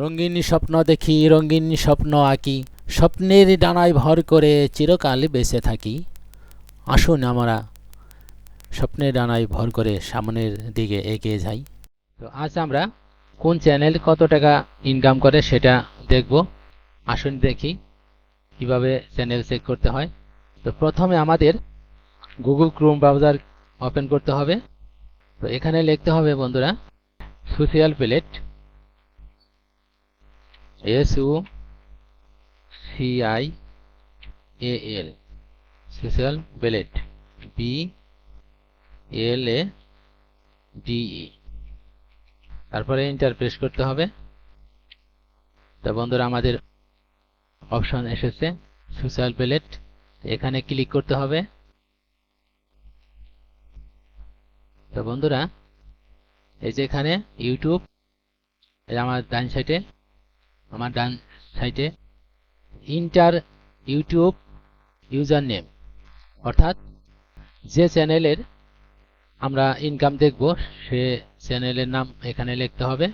রঙিন স্বপ্ন দেখি, রঙিন স্বপ্ন আঁকি, স্বপ্নের ডানায় ভর করে চিরকাল বেঁচে থাকি। আসুন আমরা স্বপ্নের ডানায় ভর করে সামনের দিকে এগিয়ে যাই। তো আজ আমরা কোন চ্যানেল কত টাকা ইনকাম করে সেটা দেখব। আসুন দেখি কীভাবে চ্যানেল চেক করতে হয়। তো প্রথমে আমাদের গুগল ক্রোম ব্রাউজার ওপেন করতে হবে। তো এখানে লিখতে হবে বন্ধুরা social blade S U C I A L social blade B L A D E তারপরে ইন্টার প্রেস করতে হবে। তো বন্ধুরা, আমাদের অপশন এসেছে সোশ্যাল প্লেট এখানে ক্লিক করতে হবে। তো বন্ধুরা, এই যে এখানে ইউটিউব আমার ডান সাইডে আমার ডান সাইডে ইন্টার ইউটিউব ইউজার নেম অর্থাৎ যে চ্যানেলের আমরা ইনকাম দেখব, সে চ্যানেলের নাম এখানে লিখতে হবে।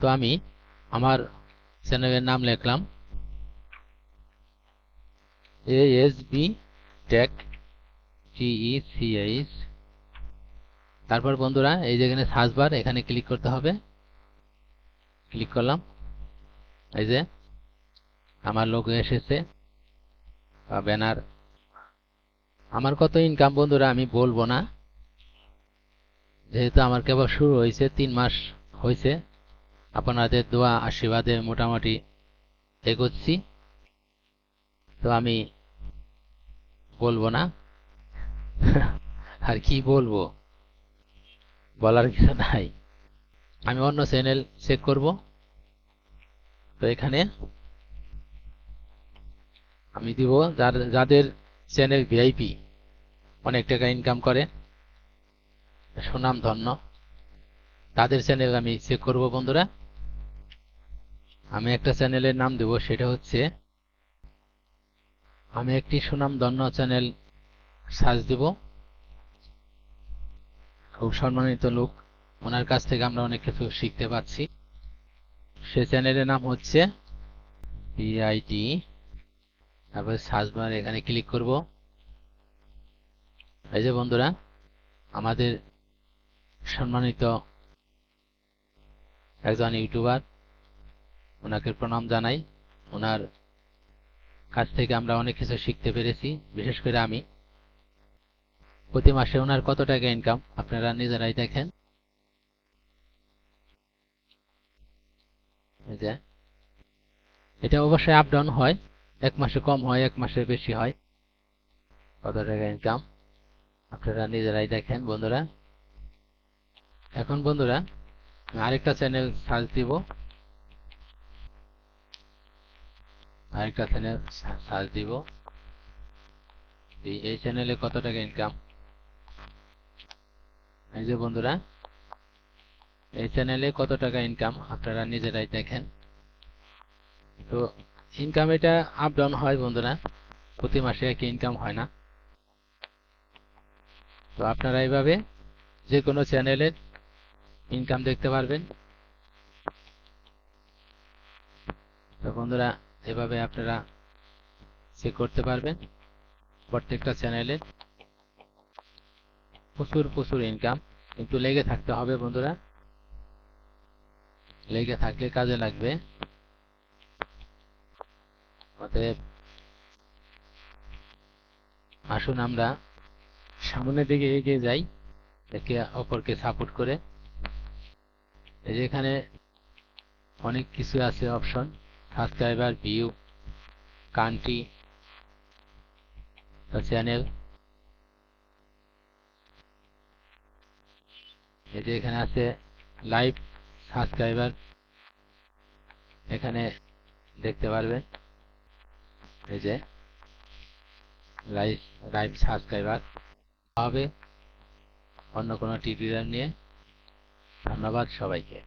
তো আমি আমার চ্যানেলের নাম লিখলাম A S B tech T E C H তারপর বন্ধুরা, এই যেখানে সার্চ বার এখানে ক্লিক করতে হবে। ক্লিক করলাম। এই যে, আমার লোগো এসেছে ব্যানার। আমার কত ইনকাম বন্ধুরা, আমি বলব না। যেহেতু আমার কেবল শুরু হয়েছে, তিন মাস হয়েছে, আপনাদের দোয়া, আশীর্বাদে মোটামুটি এগোচ্ছি। তো আমি বলব না। আর কি বলব? বলার কিছু নাই। আমি অন্য চ্যানেল চেক করব। তো এখানে আমি দিব যার, যাদের চ্যানেল ভিআইপি অনেক টাকা ইনকাম করে, সুনাম ধন্য, তাদের চ্যানেল আমি চেক করব বন্ধুরা। আমি একটা চ্যানেলের নাম দেব, সেটা হচ্ছে আমি একটি সুনাম ধন্য চ্যানেল সার্চ দেব। খুব সম্মানিত লোক, ওনার কাছ থেকে আমরা অনেক কিছু শিখতে পাচ্ছি সে চ্যানেলের নাম হচ্ছে পিআইটি তারপরে সার্চ বার এখানে ক্লিক করব। এই যে বন্ধুরা, আমাদের সম্মানিত একজন ইউটিউবার, ওনাকে প্রণাম জানাই। ওনার কাছ থেকে আমরা অনেক কিছু শিখতে পেরেছি, বিশেষ করে আমি। প্রতি মাসে ওনার কত টাকা ইনকাম আপনারা নিজেরাই দেখেন। যে, এটা অবশ্যই আপ ডাউন হয়, এক মাসে কম হয়, এক মাসে বেশি হয়। কত টাকা ইনকাম আপনারা নিজেরাই দেখেন, বন্ধুরা। এখন বন্ধুরা আরেকটা চ্যানেল সার্চ দিব। আরেকটা চ্যানেল সার্চ দিব। এই চ্যানেলে কত টাকা ইনকাম এই যে বন্ধুরা এই চ্যানেলে কত টাকা ইনকাম আপনারা নিজেরাই দেখেন। তো ইনকাম এটা আপ ডাউন হয় বন্ধুরা। প্রতি মাসে একই ইনকাম হয় না। তো আপনারা এইভাবে যে কোনো চ্যানেলের ইনকাম দেখতে পারবেন। তো বন্ধুরা, এভাবে আপনারা চেক করতে পারবেন প্রত্যেকটা চ্যানেলে প্রচুর প্রচুর ইনকাম কিন্তু লেগে থাকতে হবে বন্ধুরা। লেগে থাকলে কাজে লাগবে। অতএব আসুন আমরা সামনের দিকে এগিয়ে যাই, একে অপরকে সাপোর্ট করে। এই যে এখানে অনেক কিছু আছে, option, subscriber, view, country channel. এই যে এখানে আছে লাইভ সাবস্ক্রাইবার এখানে দেখতে পারবেন, এই যে লাইভ লাইভ সাবস্ক্রাইবার হবে অন্য কোনো টিউটোরিয়াল নিয়ে। ধন্যবাদ সবাইকে।